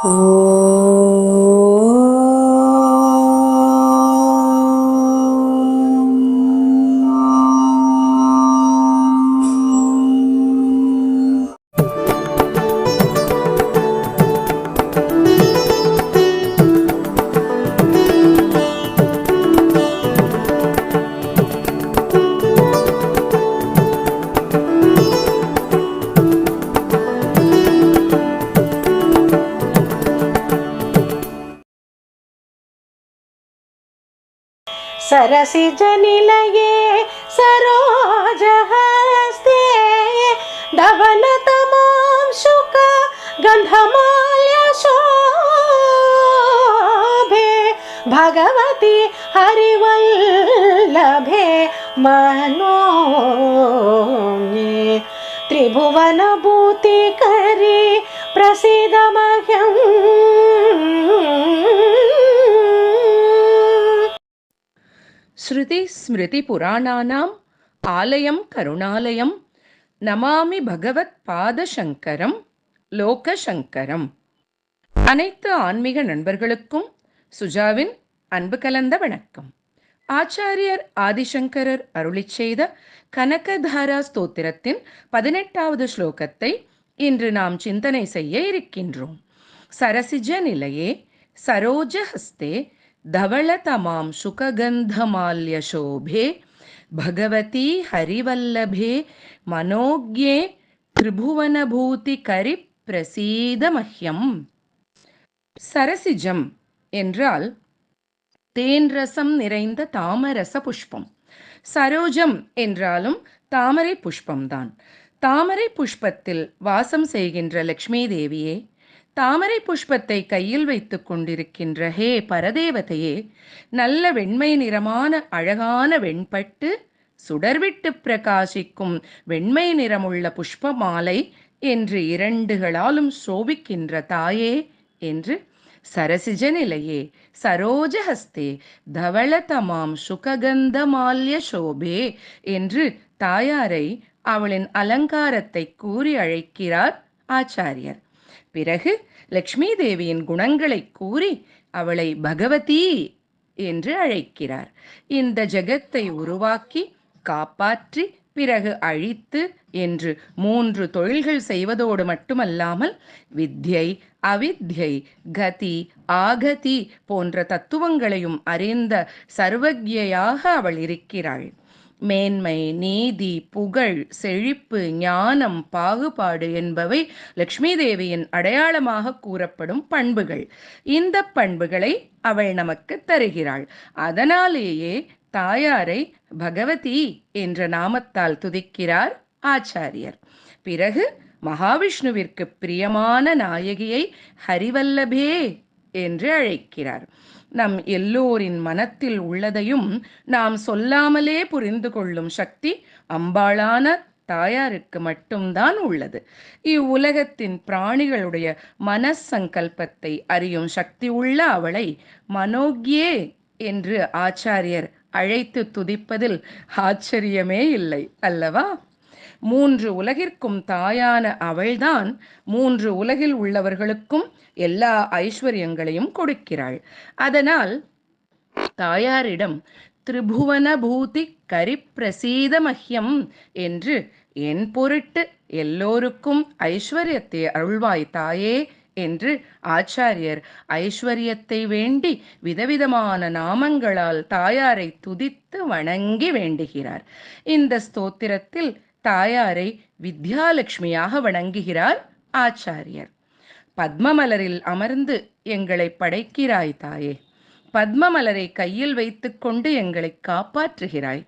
然 सरसिजनिलये सरोजहस्ते धवलतमां शुक गन्धमाल्यशोभे। भगवति हरिवल्लभे मनोज्ञे। त्रिभुवनभूतिकरी प्रसीदमह्यम् ஸ்ருதிஸ்மிருதிபுராணானாம் ஆலயம் கருணாலயம் நமாமி பகவத் பாதசங்கரம் லோகசங்கரம். அனைத்து ஆன்மீக நண்பர்களுக்கும் சுஜாவின் அன்பு கலந்த வணக்கம். ஆச்சாரியர் ஆதிசங்கரர் அருளி செய்த கனகதாரா ஸ்தோத்திரத்தின் பதினெட்டாவது ஸ்லோகத்தை இன்று நாம் சிந்தனை செய்ய இருக்கின்றோம். சரசிஜ நிலையே சரோஜஹஸ்தே धवलतमां शुकगन्धमाल्यशोभे भगवती हरिवल्लभे मनोज्ञे திரிபுவனபூதிகரிப்பிரசீத மஹ்யம் சரசிஜம் என்றால் தேன் ரசம் நிறைந்த தாமரச புஷ்பம் சரோஜம் என்றாலும் தாமரை புஷ்பம்தான் தாமரை புஷ்பத்தில் வாசம் செய்கின்ற லக்ஷ்மி தேவியே தாமரை புஷ்பத்தை கையில் வைத்து கொண்டிருக்கின்ற ஹே பரதேவதையே நல்ல வெண்மை நிறமான அழகான வெண்பட்டு சுடர்விட்டு பிரகாசிக்கும் வெண்மை நிறமுள்ள புஷ்ப மாலை என்று இரண்டுகளாலும் சோபிக்கின்ற தாயே என்று சரசிஜ நிலையே சரோஜஹஸ்தே தவளதமாம் சுககந்த மால்ய சோபே என்று தாயாரை அவளின் அலங்காரத்தை கூறி அழைக்கிறார் ஆச்சாரியர். பிறகு லக்ஷ்மி தேவியின் குணங்களை கூறி அவளை பகவதி என்று அழைக்கிறார். இந்த ஜெகத்தை உருவாக்கி காப்பாற்றி பிறகு அழித்து என்று மூன்று தொழில்கள் செய்வதோடு மட்டுமல்லாமல் வித்யை அவித்யை கதி ஆகதி போன்ற தத்துவங்களையும் அறிந்த சர்வஜையாக அவள் இருக்கிறாள். மேன்மை நீதி புகழ் செழிப்பு ஞானம் பாகுபாடு என்பவை லக்ஷ்மி தேவியின் அடையாளமாக கூறப்படும் பண்புகள். இந்த பண்புகளை அவள் நமக்கு தருகிறாள். அதனாலேயே தாயாரை பகவதி என்ற நாமத்தால் துதிக்கிறார் ஆச்சாரியர். பிறகு மகாவிஷ்ணுவிற்கு பிரியமான நாயகியை ஹரிவல்லபே என்று அழைக்கிறார். நம் எல்லோரின் மனத்தில் உள்ளதையும் நாம் சொல்லாமலே புரிந்து கொள்ளும் சக்தி அம்பாளான தாயாருக்கு மட்டும்தான் உள்ளது. இவ்வுலகத்தின் பிராணிகளுடைய மனசங்கல்பத்தை அறியும் சக்தி உள்ள அவளை மனோக்யே என்று ஆச்சாரியர் அழைத்து துதிப்பதில் ஆச்சரியமே இல்லை அல்லவா? மூன்று உலகிற்கும் தாயான அவள்தான். மூன்று உலகில் உள்ளவர்களுக்கும் எல்லா ஐஸ்வர்யங்களையும் கொடுக்கிறாள். அதனால் தாயாரிடம் திரிபுவன பூதி கரிப்பிரசீத மஹ்யம் என்று என் பொருட்டு எல்லோருக்கும் ஐஸ்வர்யத்தை அருள்வாய் தாயே என்று ஆச்சாரியர் ஐஸ்வர்யத்தை வேண்டி விதவிதமான நாமங்களால் தாயாரை துதித்து வணங்கி வேண்டுகிறார். இந்த ஸ்தோத்திரத்தில் தாயாரை வித்யாலட்சுமியாக வணங்குகிறார் ஆச்சாரியர். பத்மமலரில் அமர்ந்து எங்களை படைக்கிறாய் தாயே. பத்மமலரை கையில் வைத்துக்கொண்டு எங்களை காப்பாற்றுகிறாய்.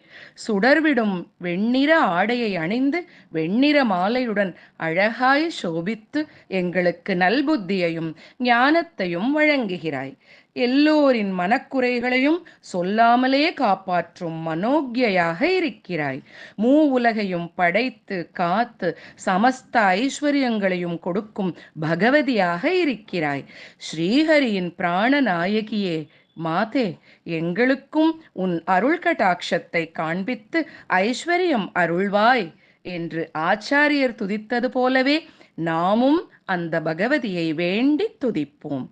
சுடர்விடும் வெண்ணிற ஆடையை அணிந்து வெண்ணிற மாலையுடன் அழகாய் சோபித்து எங்களுக்கு நல்புத்தியையும் ஞானத்தையும் வழங்குகிறாய். எல்லோரின் மனக்குறைகளையும் சொல்லாமலே காப்பாற்றும் மனோக்யாக இருக்கிறாய். மூ உலகையும் படைத்து காத்து சமஸ்த ஐஸ்வர்யங்களையும் கொடுக்கும் பகவதியாக இருக்கிறாய். ஸ்ரீஹரியின் பிராணநாயகியே மாதே எங்களுக்கும் உன் அருள் கடாட்சத்தை காண்பித்து ஐஸ்வர்யம் அருள்வாய் என்று ஆச்சாரியர் துதித்தது போலவே நாமும் அந்த பகவதியை வேண்டி துதிப்போம்.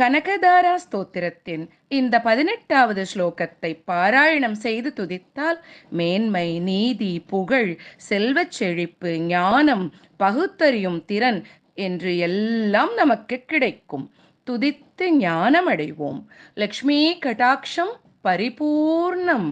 கனகதாரா ஸ்தோத்திரத்தின் இந்த பதினெட்டாவது ஸ்லோகத்தை பாராயணம் செய்து துதித்தால் மேன்மை நீதி புகழ் செல்வச் செழிப்பு ஞானம் பகுத்தறியும் திறன் என்று எல்லாம் நமக்கு கிடைக்கும். துதித்து ஞானம் அடைவோம் லக்ஷ்மி கடாட்சம் பரிபூர்ணம்.